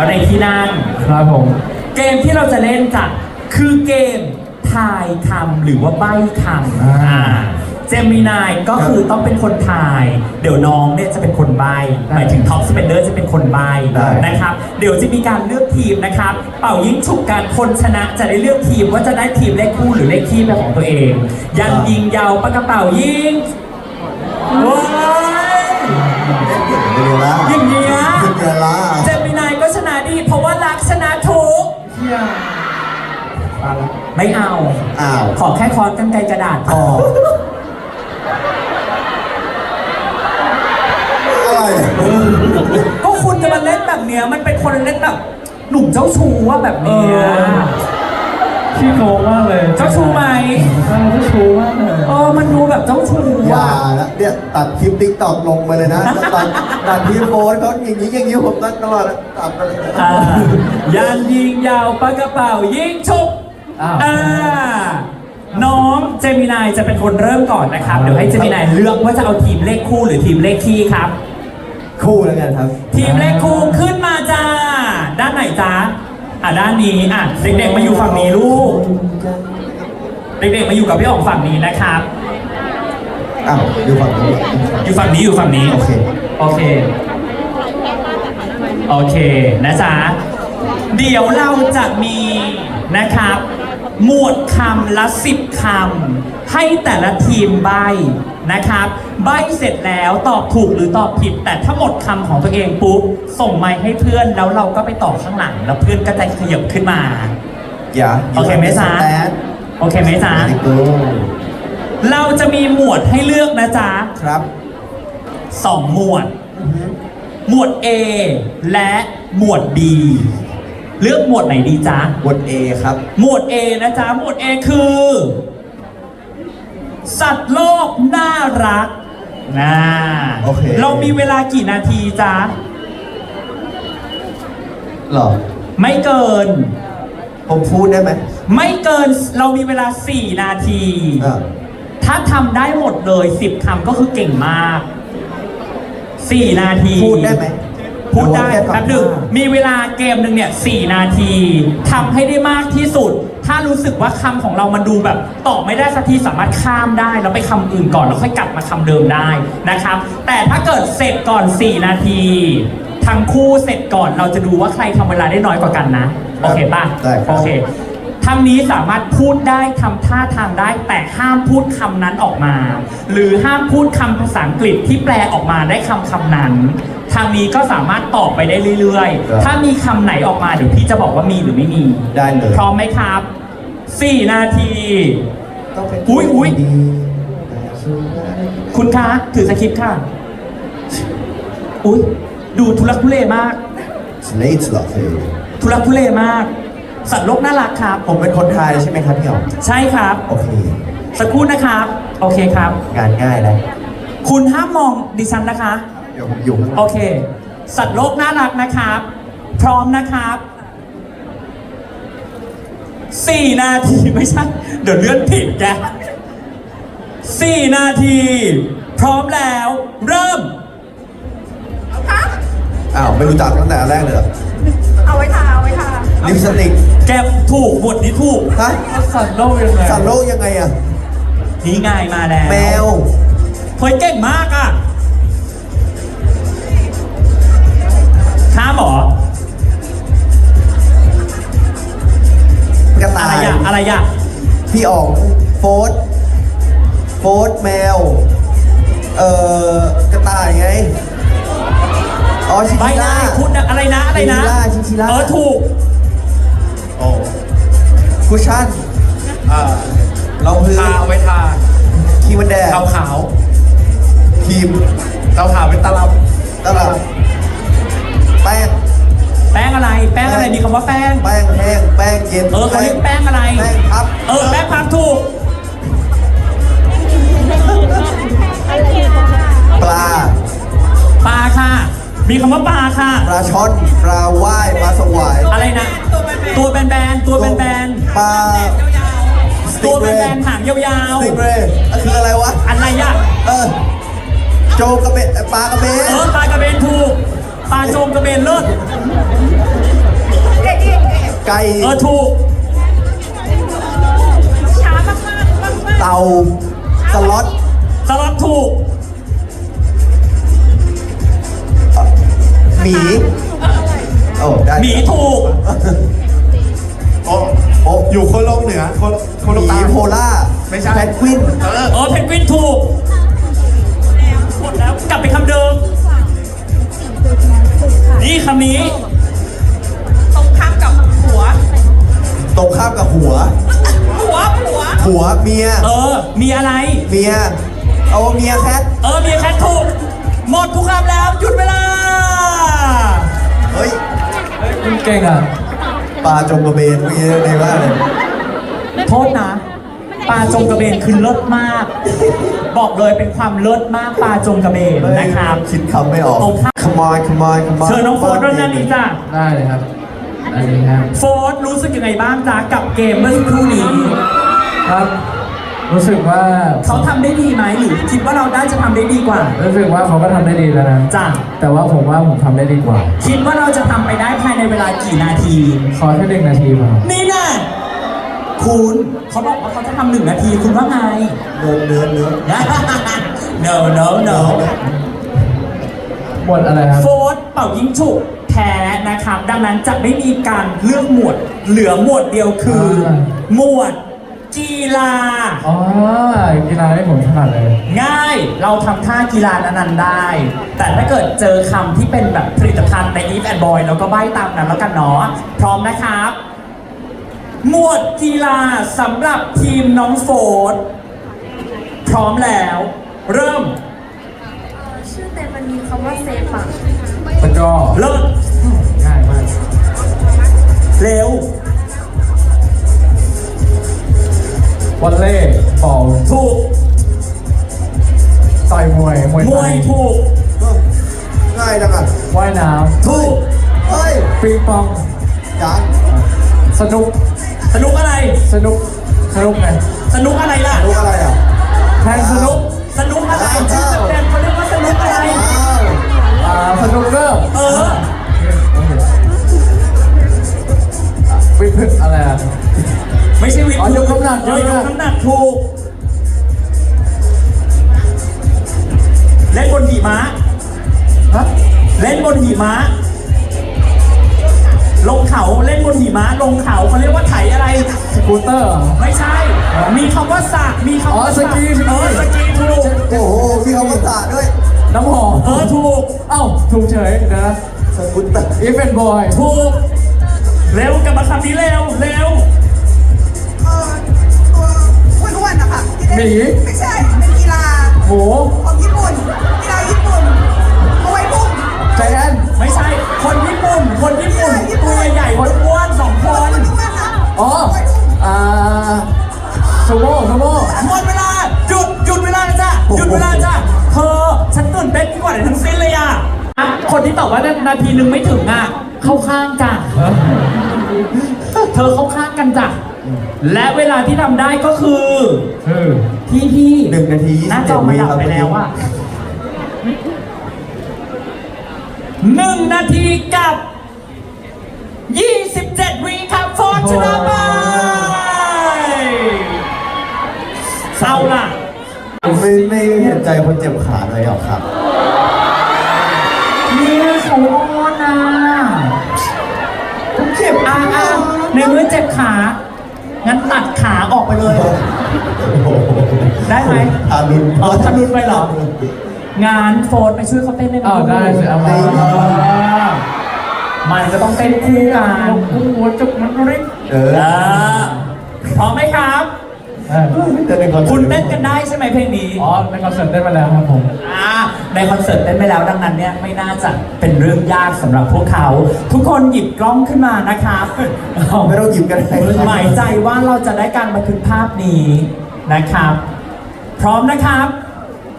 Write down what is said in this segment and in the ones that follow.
แล้วในที่นั่น ครับผม เกมที่เราจะเล่นจะคือเกมทายคำหรือว่าใบ้คำอ่า อ่าเจมินายก็คือต้องเป็นคนทาย เดี๋ยวน้องเนี่ยจะเป็นคนใบ้หมายถึงท็อปสเปนเดอร์จะเป็นคนใบ้ได้ นะครับ เดี๋ยวจะมีการเลือกทีมนะครับ เป่ายิงฉุกการคนชนะจะได้เลือกทีมว่าจะได้ทีมเลขคู่หรือเลขคี่เป็นของตัวเอง ยันยิงยาวปากกระเป๋ายิงว้าย เดี๋ยวละอย่างเงี้ย เดี๋ยวละ เจ ชนะทุกเที่ยมาแล้วไม่เอา อ้าว ขอแค่คอนกันไกรกระดาษพอ อะไรก็คุณจะมาเล่นแบบเนี้ย มันเป็นคนเล่นแบบ หนุ่มเจ้าชู้ว่าแบบเอเนี้ยอ ขี้โกงมากเลยเจ้าชู้ไหมเออเจ้าชู้มากเลยเออมันดูแบบเจ้าชู้อย่าอะ ละเนี่ยตัดคลิปติ๊กตอกลงไปเลยนะตัดตัดที่โพสต์เขาอย่างนี้อย่างนี้ผมตัดตลอดนะตัดไปเลยอ่ายันยิงยาวปากกระเป๋ายิงชุบอ้าว อ่าน้องเจมินายจะเป็นคนเริ่มก่อนนะครับ เดี๋ยวให้เจมินายเลือกว่าจะเอาทีมเลขคู่หรือทีมเลขคี่ครับ คู่แล้วกันครับ ทีมเลขคู่ขึ้นมาจ้า ด้านไหนจ้า อะด้านนี้อะเด็กๆมาอยู่ฝั่งนี้ลูก เด็กๆมาอยู่กับพี่อ๋องฝั่งนี้นะครับ อ้าวอยู่ฝั่งนี้อยู่ฝั่งนี้อยู่ฝั่งนี้ โอเค โอเค โอเคนะจ๊ะ เดี๋ยวเราจะมีนะครับ หมวดคำละสิบคำให้แต่ละทีมใบ นะครับ ใบเสร็จแล้วตอบถูกหรือตอบผิด แต่ถ้าหมดคำของตัวเองปุ๊บส่งไมค์ให้เพื่อนแล้วเราก็ไปตอบข้างหลัง แล้วเพื่อนก็จะขยับขึ้นมาอย่าโอเคไหมจ๊ะแตนโอเคไหมจ๊ะติ๊กตูเราจะมีหมวดให้เลือกนะจ๊ะครับ สองหมวด หมวด A และหมวด B เลือกหมวดไหนดีจ๊ะ บทเอครับ หมวด A นะจ๊ะ หมวด A คือ สัตว์โลกน่ารักนะโอเค เรามีเวลากี่นาทีจ๊ะ หรอ ไม่เกิน ผมพูดได้ไหมไม่เกินเรามีเวลา 4 นาที อ่าถ้าทำได้หมดเลย 10คำก็คือเก่งมาก 4 นาทีพูดได้ไหม พูดได้หรือว่าแป๊บหนึ่งทำได้มีเวลาเกมหนึ่งเนี่ยสี่นาทีทำให้ได้มากที่สุด ถ้ารู้สึกว่าคำของเรามันดูแบบตอบไม่ได้สักทีสามารถข้ามได้ แล้วไปคำอื่นก่อนแล้วค่อยกลับมาคำเดิมได้นะครับ แต่ถ้าเกิดเสร็จก่อน 4 นาที ทั้งคู่เสร็จก่อนเราจะดูว่าใครทำเวลาได้น้อยกว่ากันนะ โอเคป่ะได้ครับ โอเคทั้งนี้สามารถพูดได้ทำท่าทางได้ แต่ห้ามพูดคำนั้นออกมา หรือห้ามพูดคำภาษาอังกฤษที่แปลออกมาได้คำคำนั้น ทางนี้ก็สามารถตอบไปได้เรื่อยครับ ๆ ถ้ามีคำไหนออกมาเดี๋ยวพี่จะบอกว่ามีหรือไม่มี ได้เลยพร้อมไหมครับ4นาที ต้องเป็นอุ๊ยอุ๊ย ดีคุณคะถือสคริปต์ค่ะ อุ้ยดูทุลักทุเลมากสเลทหรอเธอทุลักทุเลมาก สัตว์โลกน่ารักครับ ผมเป็นคนไทยใช่ไหมครับพี่อ๋อมใช่ครับ โอเค สักครู่นะครับ โอเคครับ งานง่ายแล้ว คุณห้ามมองดิฉันนะคะเดี๋ยวผมอยู่ข้างหโอลังเค สัตว์โลกน่ารักนะครับ พร้อมนะครับสี่นาทีไม่ใช่ เดี๋ยวเลื่อนผิดแกสี่นาที พร้อมแล้ว เริ่ม อ้าว ไม่รู้จักตั้งแต่แรกเลยเหรอเอาไว้ทาเอาไว้ทาลิปสติกแกถูกบทนี้ถูก ฮะสัตว์โลกยังไงสัตว์โลกยังไงอะนี่ไงมาแล้วแมว เฮ้ยเก่งมากอะ ข้ามเหรอกระอะต่าไรย อะอะไรอะพี่อ๋องโฟสโฟสแมว เอ่อกระต่ายไง อ๋อชิใบชิได้ล่า พูดนะอะไรนะอะไรนะชินชิล่า เออถูก โอ้คุชชั่นอ่ารองพื้นทาเอาไว้ทาครีมมันแดดขาวขาวครีมๆเราทาเป็นตลับตลับ แป้ง แป้งอะไร แป้งอะไรมีคำว่าแป้ง แป้งแห้ง แป้งเย็นเออเขาเรียกแป้งอะไร แป้งพับ เออ แป้งพับถูก ปลา ปลาค่ะ มีคำว่าปลาค่ะ ปลาช่อน ปลาว่าย ปลาสวาย อะไรนะ ตัวแบนๆตัวแบนปลาๆตัวแบนๆหางยาวสติงเรย์คืออะไรวะๆอะไรอะเออ โจกระเบนปลากระเบนเออปลากระเบนถูก ปลาโจงกระเบนเลิศไก่เออถูก ช้ามากมากมากมากเต่าสล็อตสลับถูก หมีโอ้ได้หมีถูก โอ้โอ้อยู่คนโลกเหนือคนคนหโลกมีใต้ โพล่าไม่ใช่ แพนกวิน เออ เออเพนกวินถูก หมดแล้ว กลับไปคำเดิม นี่คำนี้ ตรงข้ามกับหัว ตรงข้ามกับหัว หัวหัว หัวเมีย เออ มีอะไร เมีย เอาเมียแคทเออ มีแค่ถูก หมดทุกคำแล้ว หยุดเวลา เฮ้ยคุณเก่งอะปลาจงกระเบนเมื่อกี้ดีมากเลย โทษนะ ปลาจงกระเบนคือเลิศมาก บอกเลยเป็นความเลิศมากปลาจงกระเบนนะครับ คิดคำไม่ออก ตรงข้าม come on come on come on เชิญน้องโฟร์ด้วยนะนี่จ้ะได้เลยครับ อันนี้ครับ โฟร์รู้สึกยังไงบ้างจ๊ะกับเกมเมื่อสักครู่นี้ครับ รู้สึกว่า เขาทำได้ดีไหมหรือคิดว่าเราได้จะทำได้ดีกว่า รู้สึกว่าเขาก็ทำได้ดีแล้วนะจ้ะ แต่ว่าผมว่าผมทำได้ดีกว่า คิดว่าเราจะทำไปได้ภายในเวลากี่นาที ขอแค่หนึ่งนาทีพอนี่น่ะ คุณเขาบอกว่าเขาจะทำหนึ่งนาทีคุณว่าไง เนื้อเนื้อเนื้อ no no no หมดอะไรครับโฟร์ธเป่ายิงฉุกแพ้นะครับ ดังนั้นจะไม่มีการเลือกหมวด เหลือหมวดเดียวคืออ่าหมวดกีฬา อ๋อกีฬาที่ผมถนัดเลย ง่ายเราทำท่ากีฬานั้นๆได้ แต่ถ้าเกิดเจอคำที่เป็นแบบผลิตภัณฑ์ใน Eve and Boy เราก็ใบ้ตามนั้นแล้วกันเนาะพร้อมนะครับ หมวดกีฬาสำหรับทีมน้องโฟร์ธพร้อมแล้ว เริ่ม ชื่อเต็มมันมีคำว่าเซฟอะแล้วก็เริ่มง่ายมากเร็ววอลเล่บอลถูกต่อยมวยมวยมไทวยยถูกง่ายจังอะว่ายน้ถูกเฮ้ยำปิงปองยังสนุก สนุกอะไร สนุก สนุกไงสนุกอะไรล่ะลูกอะไรอะ แทงสนุกสนุกอะไรชื่อเต็มๆเขาเรียกว่าสนุกอะไรอ้าวอ่าสนุกเกอร์เออ วิพฤตอะไรอะ ไม่ใช่วิทอ๋อยกน้ำหนักเออยกกน้ำหนัก น้ำหนักถูก เล่นบนหิมะ ฮะ เล่นบนหิมะ ลงเขาเล่นบนหิมะลงเขาเขาเรียกว่าไถอะไร สกูตเตอร์เหรอไม่ใช่ มีคำว่าสระมีคำว่าอ๋อสกีสกี เออสกีถูกโอ้โหพี่เขาภาษาด้วยน้ำหอมเออถูกเอ้าถูกเฉยเดี๋ยวนะสกุตเตอร์อีฟเป็นบอยถูกเร็วกลับมาคำนี้เร็วเร็วเออตัวอ้วนๆนะคะที่เล่นหมีไม่ใช่ เป็นกีฬาหมูของญี่ปุ่น ที่ตอบว่านาทีนึงไม่ถึงอะเข้าข้างจ้ะเธอเข้าข้างกันจ้ะและเวลาที่ทำได้ก็คือคือพี่พี่หนึ่งนาทีหน้าจอมาดับไปแล้วอะหนึ่งนาทีกับ27วิครับฟอร์ชนะไปเอาล่ะไม่ไม่เห็นใจคนเจ็บขาเลยหรอกครับ ในเมื่อเจ็บขา งั้นตัดขาออกไปเลย ได้ไหม ทารุณอ๋อทารุณไปเหรอ งานโฟนไปช่วยเขาเต้นได้ไหมอ้าวได้สิเอามามันก็ต้องเต้นคู่กันคู่หัวจุกมันริบเอออ่าพร้อมไหมครับ เออแต่ในอนคุณเต้นกันได้ใช่ไหมเพลงนี้อ๋อในคอนเสิร์ตได้นมาแล้วครับผมอ่าในคอนเสิร์ตเต้นไปแล้วดังนั้นเนี่ยไม่น่าจะเป็นเรื่องยากสำหรับพวกเขา ทุกคนหยิบกล้องขึ้นมานะครับไม่ต้องหยิบกันได้หมายใจว่าเราจะได้การบันทึกภาพนี้นะครับ พร้อมนะครับ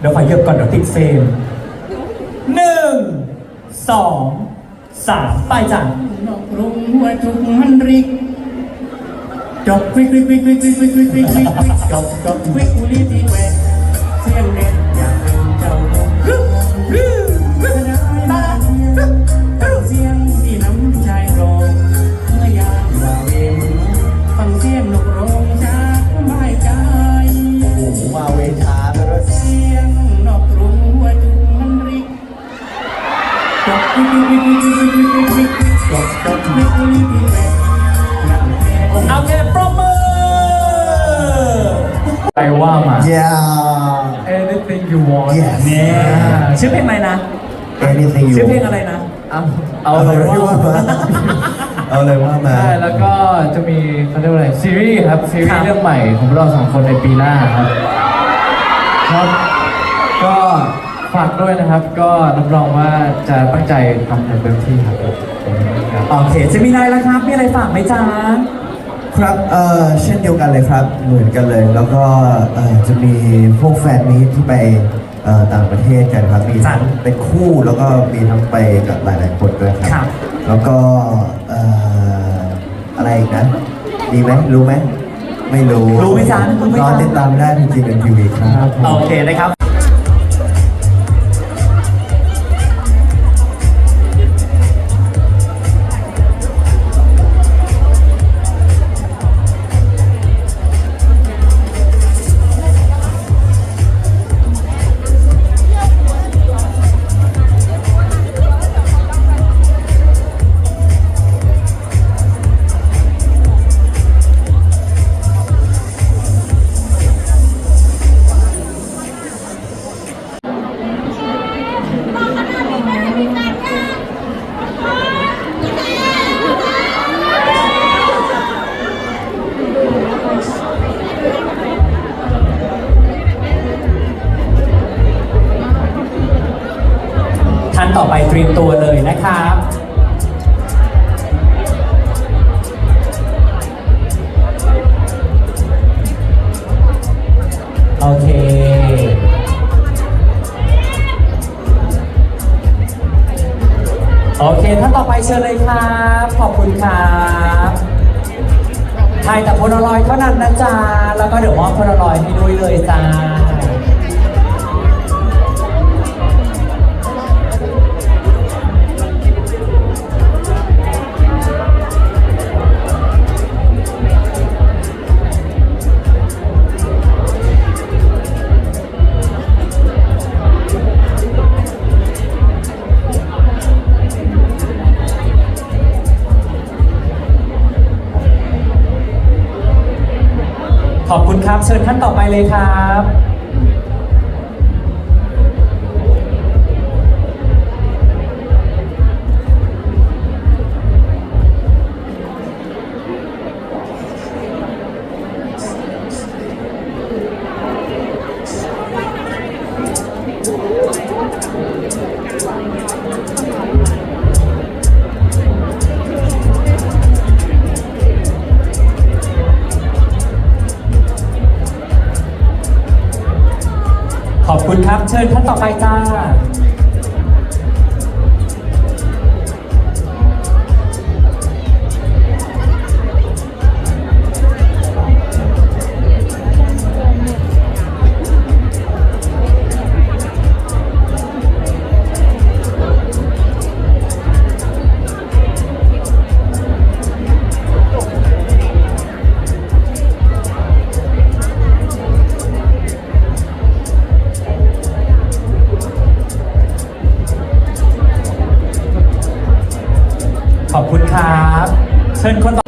เดี๋ยวขอเยบก่อนเดี๋ยวติดเฟรมหนึ่งสองสามไปจ้ะนอกลงหัวจุกมันริก ดอกวิกวิกวิกวิกวิกวิกวิกวิกวิกวิกดอกดอกวิกอุลีดีแหวกเสียงเด็ดอยากเป็นเจ้าดอกรึรึรึตารึเสียงที่น้ำชายรองเมื่อยามว่าเวมฟังเสียงนกร้องจากไม่ใจโอ้โหมาเวช้าไปด้วยเสียงนกรุ้งหัวจุงมันริกดอกวิกวิกวิกวิกวิกวิก ว่ามา yeah anything you want yes เนี่ยชื่อเพลงอะไรนะ anything you ชื่อเพลงอะไรนะ เอาเอาเอาเลเลยยว่าว่ามา เอาเลยว่ามา ใช่แล้วก็จะมีเขาเรียกว่าอะไรซีรีส์ครับซีรีครับ ส์เรื่องใหม่ของพวกเราสองคนในปีหน้าครับครับก็ฝากด้วยนะครับ ก็รับรองว่าจะตั้งใจทำให้เต็มที่ครับครับ โอเคจะมีนายแล้วครับ มีอะไรฝากไหมจ๊ะ ครับเอ่อเช่นเดียวกันเลยครับ เหมือนกันเลย แล้วก็เอ่อจะมีพวกแฟนมีตที่ไปเอ่อต่างประเทศกันครับ มีทั้งเป็นคู่แล้วก็มีทั้งไปกับหลาย ๆ คนด้วยคครัรับ บ แล้วก็เอ่ออะไรอีกนะดีไหมรู้ไหมไม่รู้รู้ไหมจ๊ะรู้ไหมรอจ๊ะติดตามได้จริงๆเป็นทีวีครับ โอเคนะครับ รียมตัวเลยนะครับโอเคโอเคท่านต่อไปเชิญเลยครับ ขอบคุณครับถ่ายแต่โพลารอยเท่านั้นนะจ๊ะแล้วก็เดี๋ยวมอบโพลารอยด์ให้ด้วยเลยจ้า ขอบคุณครับ เชิญท่านต่อไปเลยครับ ขอบคุณครับ เชิญท่านต่อไปจ้า เชิญคนต่อ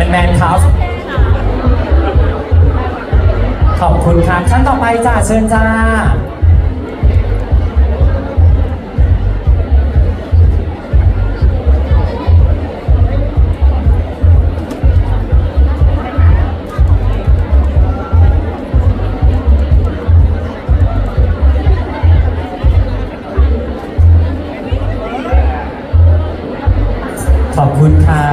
มนแมนครับขอบคุณครับท่านต่อไปจ้าเชิญจ้าขอบคุณครั